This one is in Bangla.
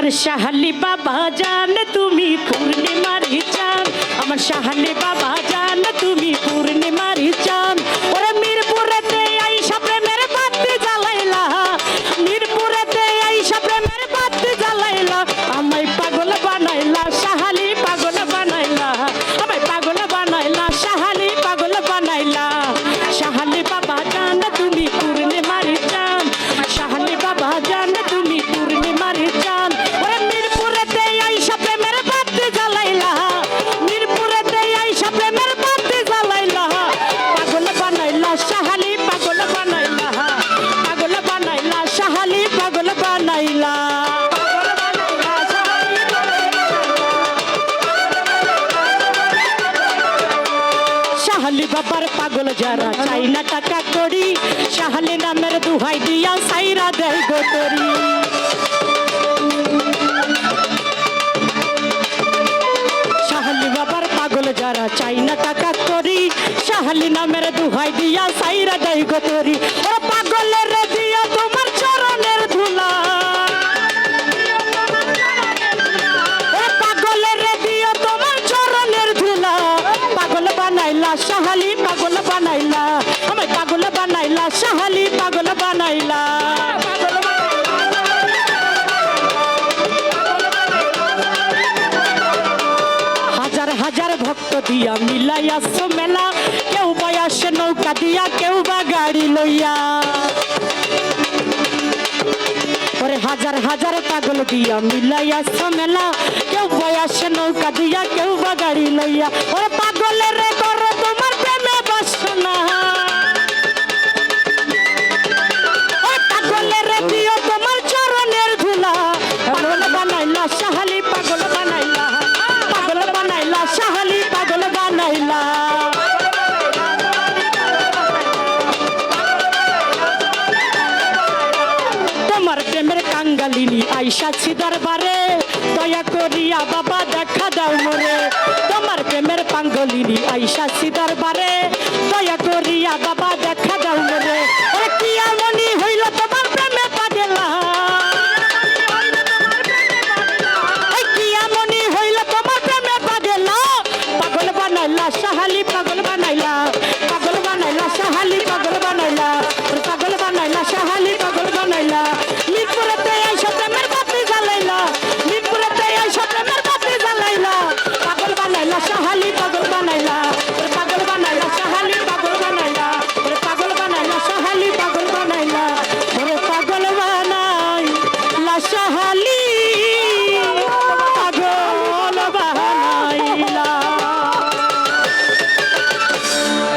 আমার শাহালি বাবা জান তুমি পূর্ণিমার চান আমার সাহালি বাবা জান তুমি বাবার পাগল যারা চাই না টাকা করি, শাহালি নামের দুহাই দিয়া সাইরা দেয় গোতরি শাহালি বাবার পাগল যারা চাই না টাকা করি, শাহালি নামের দুহাই দিয়া সাইরা দেয় গোতরি ও পাগলের দিয়া তোমার চরণের ধুলা। পাগল বানাইলা সাহালি হাজার ভক্ত দিয়া মিলাইয়াছো মেলা কেউ বা আসে নৌকা দিয়া, কেউ বা গাড়ি লইয়া। ওরে হাজার হাজার পাগল দিয়া মিলাইয়া মেলা কেউ বয়াসে নৌকা দিয়া, কেউ বা গাড়ি লইয়া। ওরে পাগলের কাঙ্গালিনী আইসাছি দরবারে। দয়া করিয়া বাবা দেখা দাও মোরে। তোমার প্রেমের পাঙ্গলিনী আইসাছি দরবারে।